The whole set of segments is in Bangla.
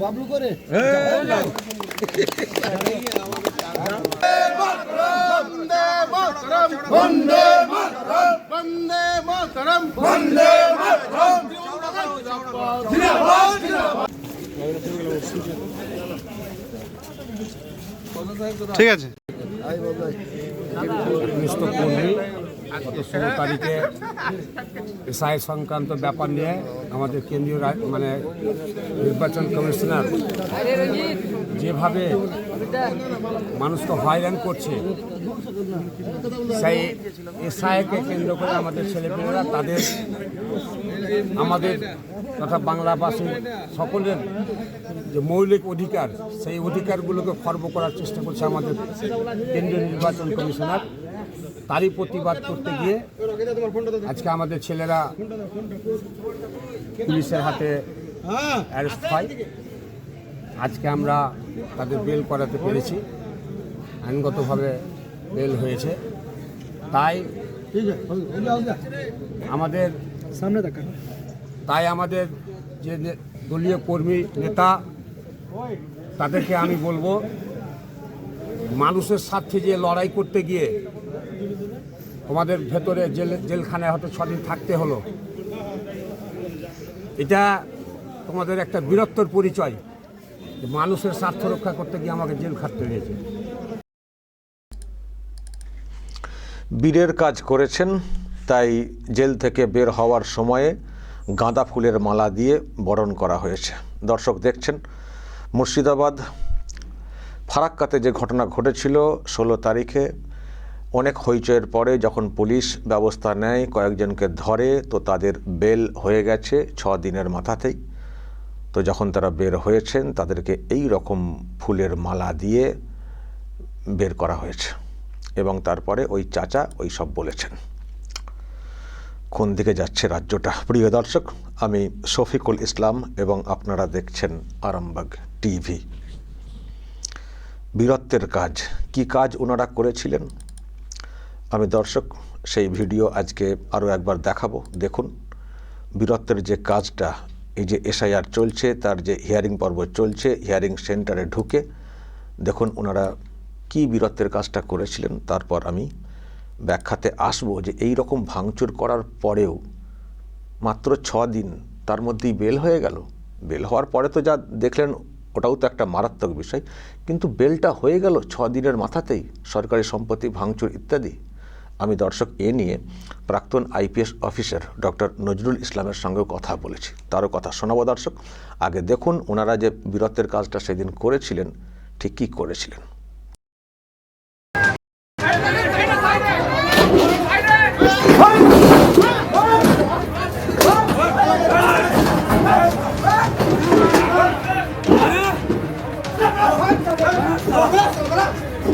বাবলু করে ঠিক আছে। একনিষ্ঠ কর্মী গত ষোলো তারিখে এসআই সংক্রান্ত ব্যাপার নিয়ে আমাদের কেন্দ্রীয় মানে নির্বাচন কমিশনার যেভাবে মানুষকে হয়রান করছে, সেই এসআইকে কেন্দ্র করে আমাদের ছেলেমেয়েরা তাদের আমাদের তথা বাংলাভাষী সকলের যে মৌলিক অধিকার, সেই অধিকারগুলোকে খর্ব করার চেষ্টা করছে আমাদের কেন্দ্রীয় নির্বাচন কমিশনার। তারই প্রতিবাদ করতে গিয়ে আজকে আমাদের ছেলেরা পুলিশের হাতে অ্যারেস্ট হয়। আজকে আমরা তাদের বেল করাতে পেরেছি। আইনগতভাবে বেল হয়েছে। তাই আমাদের সামনে দেখান তাই আমাদের যে দলীয় কর্মী নেতা, তাদেরকে আমি বলব, মানুষের স্বার্থে যে লড়াই করতে গিয়ে তোমাদের ভেতরে জেল, জেলখানায় হয়তো ছদিন থাকতে হলো। এটা তোমাদের একটা বীরত্বর পরিচয় মানুষের স্বার্থ রক্ষা করতে গিয়ে আমাকে জেল খাটতে হয়েছে। বীরের কাজ করেছেন, তাই জেল থেকে বের হওয়ার সময়ে গাঁদা ফুলের মালা দিয়ে বরণ করা হয়েছে। দর্শক দেখছেন, মুর্শিদাবাদ ফারাক্কাতে যে ঘটনা ঘটেছিল, ষোলো তারিখে অনেক হইচয়ের পরে যখন পুলিশ ব্যবস্থা নেয়, কয়েকজনকে ধরে, তো তাদের বেল হয়ে গেছে ছ দিনের মাথাতেই। তো যখন তারা বের হয়েছেন, তাদেরকে এই রকম ফুলের মালা দিয়ে বের করা হয়েছে এবং তারপরে ওই চাচা ওই সব বলেছেন। কোন দিকে যাচ্ছে রাজ্যটা? প্রিয় দর্শক, আমি শফিকুল ইসলাম এবং আপনারা দেখছেন আরামবাগ টিভি। বীরত্বের কাজ, কি কাজ ওনারা করেছিলেন? আমি দর্শক, সেই ভিডিও আজকে আরও একবার দেখাবো। দেখুন, বীরত্বের যে কাজটা, এই যে এসআইআর চলছে, তার যে হিয়ারিং পর্ব চলছে হিয়ারিং সেন্টারে ঢুকে, দেখুন ওনারা কি বীরত্বের কাজটা করেছিলেন। তারপর আমি ব্যাখ্যাতে আসব যে এই রকম ভাঙচুর করার পরেও মাত্র ছ দিন তার মধ্যেই বেল হয়ে গেল। বেল হওয়ার পরে তো যা দেখলেন, ওটাও তো একটা মারাত্মক বিষয়। কিন্তু বেলটা হয়ে গেল ছ দিনের মাথাতেই, সরকারি সম্পত্তি ভাঙচুর ইত্যাদি। আমি দর্শক এ নিয়ে প্রাক্তন আইপিএস অফিসার ডক্টর নজরুল ইসলামের সঙ্গেও কথা বলেছি। তারও কথা শোনাবো দর্শক। আগে দেখুন, ওনারা যে বীরত্বের কাজটা সেদিন করেছিলেন, ঠিক কী করেছিলেন?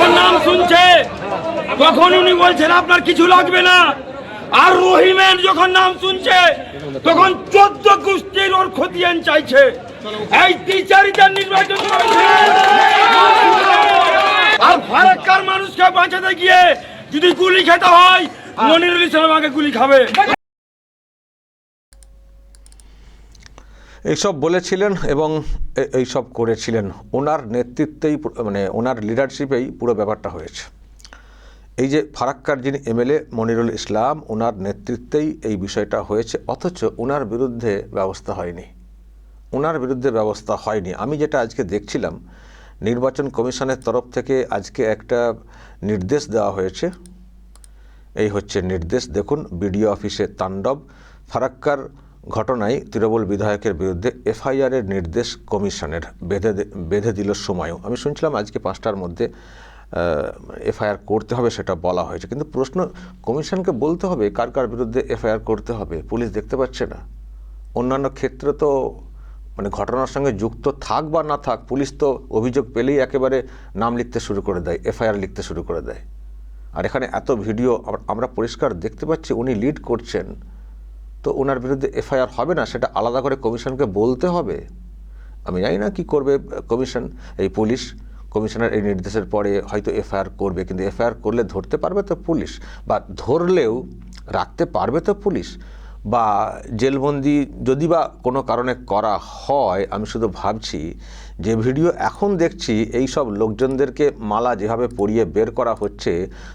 ওর নাম শুনছে তখন উনি বলছেন আপনার কিছু লাগবে না। আর রহিমের যখন নাম শুনছে, তখন চোদ্দ গোষ্ঠীর ওর খতিয়ান চাইছে। এই টিচারিটার নির্বাচন আর ফারাক্কার মানুষকে বাঁচাতে গিয়ে যদি গুলি খেতে হয় মনিরুল ইসলাম আগে গুলি খাবে। এইসব বলেছিলেন এবং এইসব করেছিলেন। ওনার নেতৃত্বেই মানে ওনার লিডারশিপেই পুরো ব্যাপারটা হয়েছে। এই যে ফারাক্কার যিনি এমএলএ মনিরুল ইসলাম ওনার নেতৃত্বেই এই বিষয়টা হয়েছে, অথচ ওনার বিরুদ্ধে ব্যবস্থা হয়নি। ওনার বিরুদ্ধে ব্যবস্থা হয়নি। আমি যেটা আজকে দেখছিলাম, নির্বাচন কমিশনের তরফ থেকে আজকে একটা নির্দেশ দেওয়া হয়েছে। এই হচ্ছে নির্দেশ। দেখুন, বিডিও অফিসে তাণ্ডব। ফারাক্কার ঘটনায় তৃণমূল বিধায়কের বিরুদ্ধে এফআইআরের নির্দেশ কমিশনের। বেঁধে বেঁধে দিল সময়ও। আমি শুনছিলাম আজকে পাঁচটার মধ্যে এফআইআর করতে হবে সেটা বলা হয়েছে। কিন্তু প্রশ্ন কমিশনকে বলতে হবে কার কার বিরুদ্ধে এফআইআর করতে হবে। পুলিশ দেখতে পাচ্ছে না। অন্যান্য ক্ষেত্রে তো মানে ঘটনার সঙ্গে যুক্ত থাক বা না থাক, পুলিশ তো অভিযোগ পেলেই একেবারে নাম লিখতে শুরু করে দেয়, এফআইআর লিখতে শুরু করে দেয়। আর এখানে এত ভিডিও আমরা পরিষ্কার দেখতে পাচ্ছি, উনি লিড করছেন। তো ওনার বিরুদ্ধে এফআইআর হবে না, সেটা আলাদা করে কমিশনকে বলতে হবে। আমি জানি না কী করবে কমিশন, এই পুলিশ। কমিশনের এই নির্দেশের পরে হয়তো এফআইআর করবে, কিন্তু এফআইআর করলে ধরতে পারবে তো পুলিশ? বা ধরলেও রাখতে পারবে তো পুলিশ? বা জেলবন্দি যদি বা কোনো কারণে করা হয়, আমি শুধু ভাবছি যে ভিডিও এখন দেখছি এই সব লোকজনদেরকে মালা যেভাবে পরিয়ে বের করা হচ্ছে,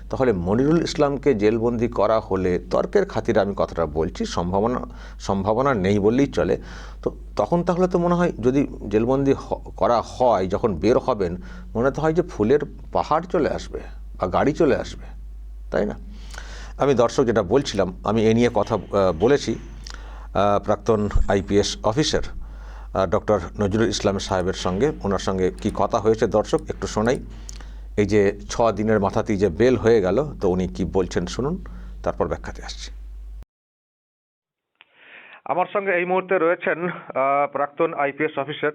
তাহলে মনিরুল ইসলামকে জেলবন্দি করা হলে তর্কের খাতিরে আমি কথাটা বলছি, সম্ভাবনা সম্ভাবনা নেই বললেই চলে। তো তখন তাহলে তো মনে হয় যদি জেলবন্দি করা হয়, যখন বের হবেন, মনে তো হয় যে ফুলের পাহাড় চলে আসবে বা গাড়ি চলে আসবে, তাই না? আমি দর্শক যেটা বলছিলাম, আমি এ নিয়ে কথা বলেছি প্রাক্তন IPS officer doctor Nazrul Islam সাহেবের সঙ্গে। ওনার সঙ্গে কি কথা হয়েছে দর্শক একটু শোনাই। এই যে ছ দিনের মাথাতেই যে বেল হয়ে গেল, তো উনি কি বলছেন শুনুন, তারপর ব্যাখ্যাতে আসছি। আমার সঙ্গে এই মুহূর্তে রয়েছেন প্রাক্তন IPS officer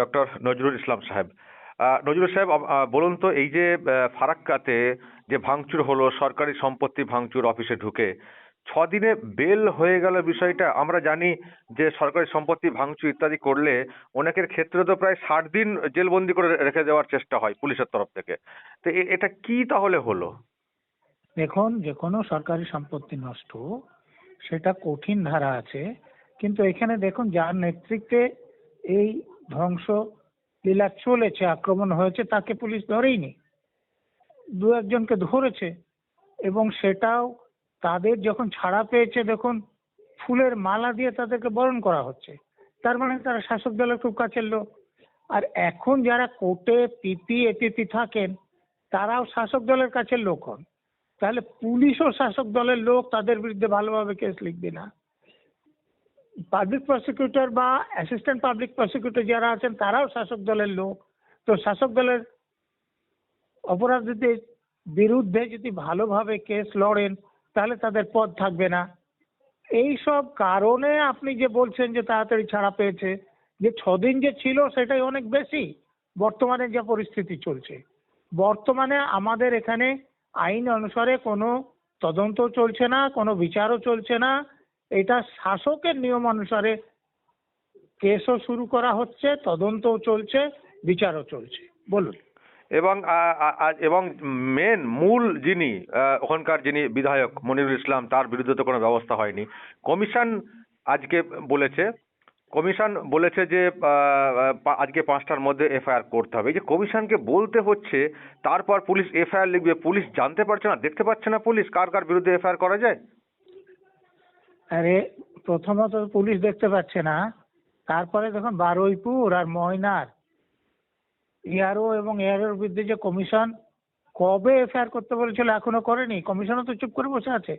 doctor Nazrul Islam সাহেব। নজরুল সাহেব বলুন তো, এই যে ফারাক্কাতে যে ভাঙচুর হলো, সরকারি সম্পত্তি ভাঙচুর অফিসে ঢুকে, ছদিনে বেল হয়ে গেল বিষয়টা। আমরা জানি যে সরকারি সম্পত্তি ভাঙচুর ইত্যাদি করলে অনেকের ক্ষেত্রে তো প্রায় ষাট দিন জেলবন্দি করে রেখে দেওয়ার চেষ্টা হয় পুলিশের তরফ থেকে। তো এটা কি তাহলে হলো? দেখুন, যে কোনো সরকারি সম্পত্তি নষ্ট, সেটা কঠিন ধারা আছে। কিন্তু এখানে দেখুন, যার নেতৃত্বে এই ধ্বংস লীলা চলেছে, আক্রমণ হয়েছে, তাকে পুলিশ ধরেইনি। দু একজনকে ধরেছে এবং সেটাও তাদের যখন ছাড়া পেয়েছে, দেখুন, ফুলের মালা দিয়ে তাদেরকে বরণ করা হচ্ছে। তার মানে তারা শাসক দলের খুব কাছের লোক। আর এখন যারা কোর্টে পিপি, এপিপি থাকেন, তারাও শাসক দলের কাছের লোক হন। তাহলে পুলিশও শাসক দলের লোক, তাদের বিরুদ্ধে ভালোভাবে কেস লিখবে না। পাবলিক প্রসিকিউটর বা অ্যাসিস্ট্যান্ট পাবলিক প্রসিকিউটর যারা আছেন, তারাও শাসক দলের লোক। তো শাসক দলের অপরাধীদের বিরুদ্ধে যদি ভালোভাবে কেস লড়েন, তাহলে তাদের পদ থাকবে না। এই সব কারণে আপনি যে বলছেন যে তাড়াতাড়ি ছাড়া পেয়েছে, যে ছদিন যে ছিল সেটাই অনেক বেশি। বর্তমানে যা পরিস্থিতি চলছে। বর্তমানে আমাদের এখানে আইন অনুসারে কোনো তদন্ত চলছে না, কোনো বিচারও চলছে না। এটা শাসকের নিয়ম অনুসারে কেসও শুরু করা হচ্ছে, তদন্তও চলছে, বিচারও চলছে। বলুন। এবং এবং মেন মূল যিনি ওখানকার যিনি বিধায়ক মনিরুল ইসলাম, তার বিরুদ্ধে তো কোনো ব্যবস্থা হয়নি। কমিশন আজকে বলেছে, কমিশন বলেছে যে আজকে পাঁচটার মধ্যে এফআইআর করতে হবে। এই যে কমিশনকে বলতে হচ্ছে, তারপর পুলিশ এফআইআর লিখবে, পুলিশ জানতে পারছে না, দেখতে পাচ্ছে না পুলিশ কার কার বিরুদ্ধে এফআইআর করা যায়? আরে প্রথমত পুলিশ দেখতে পাচ্ছে না। তারপরে দেখুন বারুইপুর আর ময়নার। ইয়ারও এবং এয়ারোর বিরুদ্ধে যে কমিশন কবে এফআইআর করতে বলেছিল এখনও করেনি? কমিশনও তো চুপ করে বসে আছে।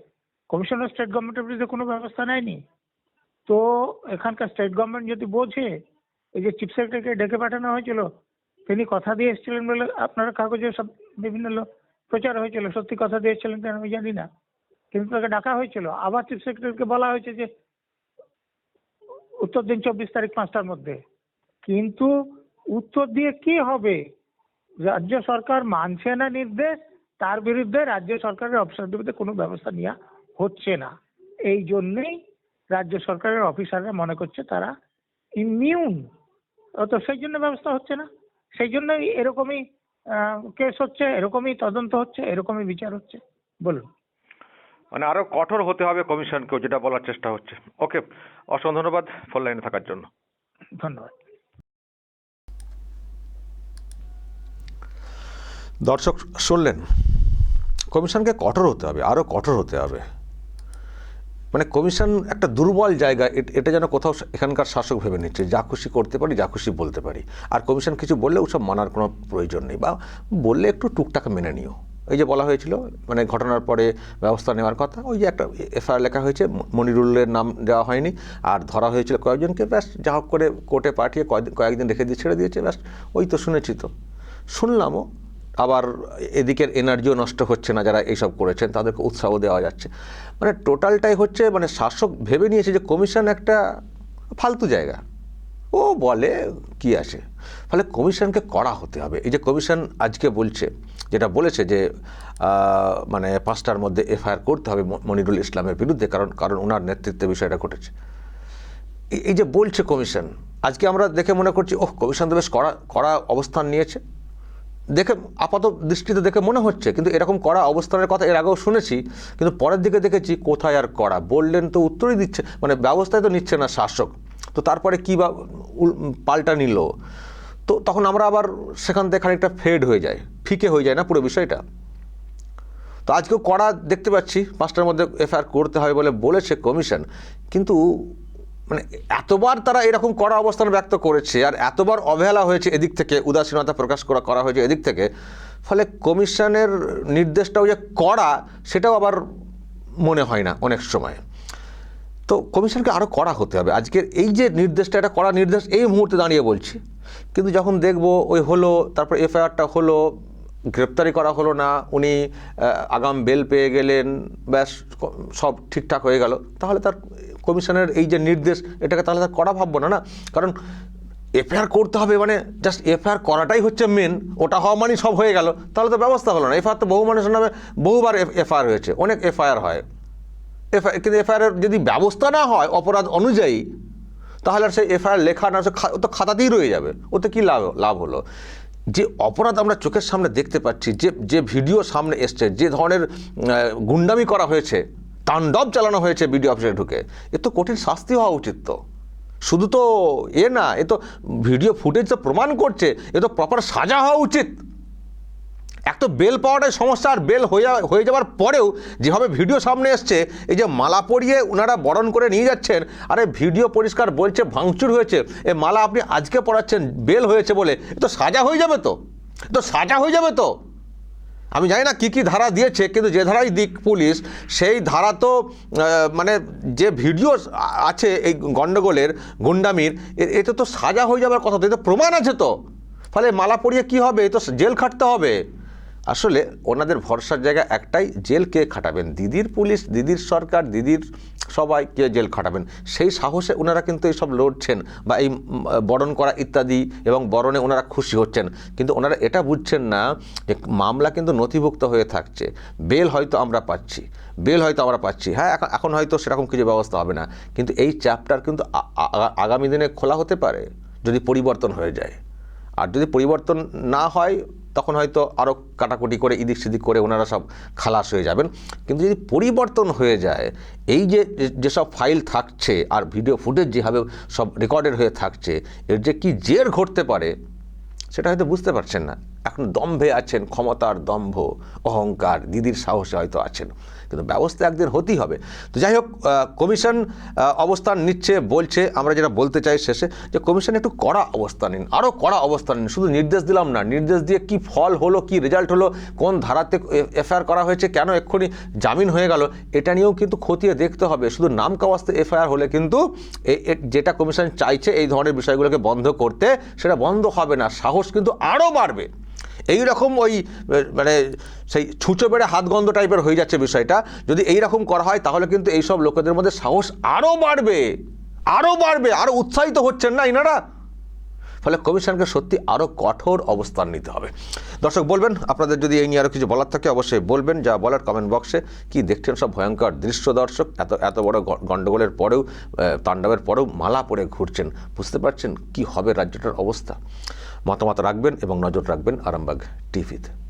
কমিশনার স্টেট গভর্নমেন্টের বিরুদ্ধে কোনো ব্যবস্থা নেয়নি। তো এখানকার স্টেট গভর্নমেন্ট যদি বোঝে, এই যে চিফ সেক্রেটারিকে ডেকে পাঠানো হয়েছিল, তিনি কথা দিয়ে এসেছিলেন বলে আপনার কাগজে সব বিভিন্ন প্রচার হয়েছিল। সত্যি কথা দিয়ে এসেছিলেন কেন আমি জানি না। তাকে ডাকা হয়েছিল। আবার চিফ সেক্রেটারিকে বলা হয়েছে যে, উত্তর দিন চব্বিশ তারিখ পাঁচটার মধ্যে। কিন্তু উত্তর দিয়ে কি হবে? রাজ্য সরকার মানছে না নির্দেশ, তার বিরুদ্ধে রাজ্য সরকারের অফিসারদের বিরুদ্ধে কোনো ব্যবস্থা নেওয়া হচ্ছে না। এই জন্যেই রাজ্য সরকারের অফিসাররা মনে করছে তারা ইমিউন তো সেই জন্য ব্যবস্থা হচ্ছে না। সেই জন্যই এরকমই কেস হচ্ছে, এরকমই তদন্ত হচ্ছে, এরকমই বিচার হচ্ছে। বলুন। মানে আরও কঠোর হতে হবে কমিশনকেও যেটা বলার চেষ্টা হচ্ছে। ওকে অসংখ্য ধন্যবাদ ফোন লাইনে থাকার জন্য। ধন্যবাদ। দর্শক শুনলেন? কমিশনকে কঠোর হতে হবে আরও কঠোর হতে হবে। মানে কমিশন একটা দুর্বল জায়গা এট- এটা যেন কোথাও এখানকার শাসক ভেবে নিচ্ছে যা খুশি করতে পারি যা খুশি বলতে পারি। আর কমিশন কিছু বললে ওসব মানার কোনো প্রয়োজন নেই বা বললে একটু টুকটাক মেনে নিও। এই যে বলা হয়েছিল মানে ঘটনার পরে ব্যবস্থা নেওয়ার কথা, ওই যে একটা এফআইআর লেখা হয়েছে মনিরুলের নাম দেওয়া হয়নি, আর ধরা হয়েছিল কয়েকজনকে, ব্যাস যা হোক করে কোর্টে পাঠিয়ে কয়েকদিন রেখে দিয়ে ছেড়ে দিয়েছে, ব্যাস ওই তো শুনেছি তো। শুনলামও, আবার এদিকের এনার্জিও নষ্ট হচ্ছে না যারা এইসব করেছেন, তাদেরকে উৎসাহ দেওয়া যাচ্ছে। মানে টোটালটাই হচ্ছে মানে শাসক ভেবে নিয়েছে যে কমিশন একটা ফালতু জায়গা। ও বলে কি আছে? ফলে কমিশনকে করা হতে হবে। এই যে কমিশন আজকে বলছে যেটা বলেছে যে মানে পাঁচটার মধ্যে এফআইআর করতে হবে মনিরুল ইসলামের বিরুদ্ধে, কারণ কারণ ওনার নেতৃত্বে বিষয়টা ঘটেছে। এই- যে বলছে কমিশন, আজকে আমরা দেখে মনে করছি, ওহ, কমিশন তো বেশ কড়া কড়া অবস্থান নিয়েছে। দেখে, আপাত দৃষ্টিতে দেখে মনে হচ্ছে, কিন্তু এরকম কড়া অবস্থানের কথা এর আগেও শুনেছি, কিন্তু পরের দিকে দেখেছি কোথায় আর কড়া। বললেন তো উত্তরই দিচ্ছে মানে ব্যবস্থায় তো নিচ্ছে না শাসক। তো তারপরে কী বা পাল্টা নিল? তো তখন আমরা আবার সেখান থেকে খানিকটা ফেড হয়ে যায়। ফিকে হয়ে যায় না পুরো বিষয়টা। তো আজকেও কড়া দেখতে পাচ্ছি, পাঁচটার মধ্যে এফআইআর করতে হয় বলে বলেছে কমিশন কিন্তু মানে এতবার তারা এরকম কড়া অবস্থান ব্যক্ত করেছে আর এতবার অবহেলা হয়েছে এদিক থেকে, উদাসীনতা প্রকাশ করা করা হয়েছে এদিক থেকে, ফলে কমিশনের নির্দেশটাও যে কড়া, সেটাও আবার মনে হয় না অনেক সময়। তো কমিশনকে আরও কড়া হতে হবে। আজকের এই যে নির্দেশটা, এটা কড়া নির্দেশ এই মুহূর্তে দাঁড়িয়ে বলছি। কিন্তু যখন দেখব ওই হলো, তারপর এফআইআরটা হলো, গ্রেপ্তারি করা হলো না, উনি আগাম বেল পেয়ে গেলেন, ব্যাস সব ঠিকঠাক হয়ে গেল, তাহলে তার কমিশনের এই যে নির্দেশ, এটাকে তাহলে তার করা ভাববো না না? কারণ এফআইআর করতে হবে মানে জাস্ট এফআইআর করাটাই হচ্ছে মেন ওটা হওয়া মানেই সব হয়ে গেল, তাহলে তো ব্যবস্থা হলো না। এফআইআর তো বহু মানুষের নামে বহুবার এফআইআর হয়েছে, অনেক এফআইআর হয়। এফআই কিন্তু এফআইআর যদি ব্যবস্থা না হয়, অপরাধ অনুযায়ী তাহলে আর সেই এফআইআর লেখা না ও তো খাতাতেই রয়ে যাবে। ওতে কী লাভ লাভ হলো? যে অপরাধ আমরা চোখের সামনে দেখতে পাচ্ছি, যে যে ভিডিও সামনে এসছে, যে ধরনের গুন্ডামি করা হয়েছে, তাণ্ডব চালানো হয়েছে বিডিও অফিসে ঢুকে, এ তো কঠিন শাস্তি হওয়া উচিত তো। শুধু তো এ না, এ তো ভিডিও ফুটেজ তো প্রমাণ করছে, এ তো প্রপার সাজা হওয়া উচিত। এক তো বেল পাওয়াটাই সমস্যা আর বেল হয়ে হয়ে যাওয়ার পরেও যেভাবে ভিডিও সামনে এসছে, এই যে মালা পরিয়ে ওনারা বরণ করে নিয়ে যাচ্ছেন, আরে ভিডিও পরিষ্কার বলছে, ভাঙচুর হয়েছে, এ মালা আপনি আজকে পড়াচ্ছেন বেল হয়েছে বলে তো সাজা হয়ে যাবে তো তো সাজা হয়ে যাবে তো। আমি জানি না কী কী ধারা দিয়েছে, কিন্তু যে ধারাই দিক পুলিশ, সেই ধারা তো মানে যে ভিডিও আছে এই গণ্ডগোলের গুন্ডামির এতে তো সাজা হয়ে যাবার কথা, তো প্রমাণ আছে তো। ফলে মালা পরিয়ে কী হবে? তো জেল খাটতে হবে। আসলে ওনাদের ভরসার জায়গা একটাই, জেল কে খাটাবেন। দিদির পুলিশ, দিদির সরকার, দিদির সবাই কে জেল খাটাবেন। সেই সাহসে ওনারা কিন্তু এইসব লড়ছেন বা এই বরণ করা ইত্যাদি এবং বরণে ওনারা খুশি হচ্ছেন। কিন্তু ওনারা এটা বুঝছেন না যে মামলা কিন্তু নথিভুক্ত হয়ে থাকছে। বেল হয়তো আমরা পাচ্ছি। বেল হয়তো আমরা পাচ্ছি। হ্যাঁ এখন হয়তো সেরকম কিছু ব্যবস্থা হবে না। কিন্তু এই চ্যাপ্টার কিন্তু আগামী দিনে খোলা হতে পারে, যদি পরিবর্তন হয়ে যায়। আর যদি পরিবর্তন না হয় তখন হয়তো আরও কাটাকুটি করে ইদিক সিদিক করে ওনারা সব খালাস হয়ে যাবেন। কিন্তু যদি পরিবর্তন হয়ে যায়, এই যে যেসব ফাইল থাকছে আর ভিডিও ফুটেজ যেভাবে সব রেকর্ডেড হয়ে থাকছে, এর যে কি জের ঘটতে পারে, সেটা হয়তো বুঝতে পারছেন না। এখন দম্ভে আছেন ক্ষমতার দম্ভ, অহংকার, দিদির সাহসে হয়তো আছেন। কিন্তু ব্যবস্থা একদিন হতেই হবে। তো যাই হোক কমিশন অবস্থান নিচ্ছে, বলছে, আমরা যেটা বলতে চাই শেষে যে কমিশন একটু কড়া অবস্থান নিন আরও কড়া অবস্থান নিন, শুধু নির্দেশ দিলাম না, নির্দেশ দিয়ে কি ফল হলো, কি রেজাল্ট হলো, কোন ধারাতে এফআইআর করা হয়েছে, কেন এক্ষুনি জামিন হয়ে গেল, এটা নিয়েও কিন্তু খতিয়ে দেখতে হবে। শুধু নাম কাওয়াস্তে এফআইআর হলে কিন্তু যেটা কমিশন চাইছে, এই ধরনের বিষয়গুলোকে বন্ধ করতে, সেটা বন্ধ হবে না, সাহস কিন্তু আরও বাড়বে। এই রকম ওই মানে সেই ছুঁচো বেড়ে হাত গন্ধ টাইপের হয়ে যাচ্ছে বিষয়টা। যদি এই রকম করা হয়, তাহলে কিন্তু এইসব লোকেদের মধ্যে সাহস আরও বাড়বে। আরও বাড়বে আরও উৎসাহিত হচ্ছেন না ইনারা? ফলে কমিশনকে সত্যি আরও কঠোর অবস্থান নিতে হবে। দর্শক, বলবেন, আপনাদের যদি এই নিয়ে আরও কিছু বলার থাকে, অবশ্যই বলবেন, যা বলার কমেন্ট বক্সে কি দেখছেন সব ভয়ঙ্কর দৃশ্য দর্শক? এত এত বড় গণ্ডগোলের পরেও তাণ্ডবের পরেও মালা পরে ঘুরছেন। বুঝতে পারছেন কি হবে রাজ্যটার অবস্থা? মতামত রাখবেন এবং নজর রাখবেন আরামবাগ টিভিতে।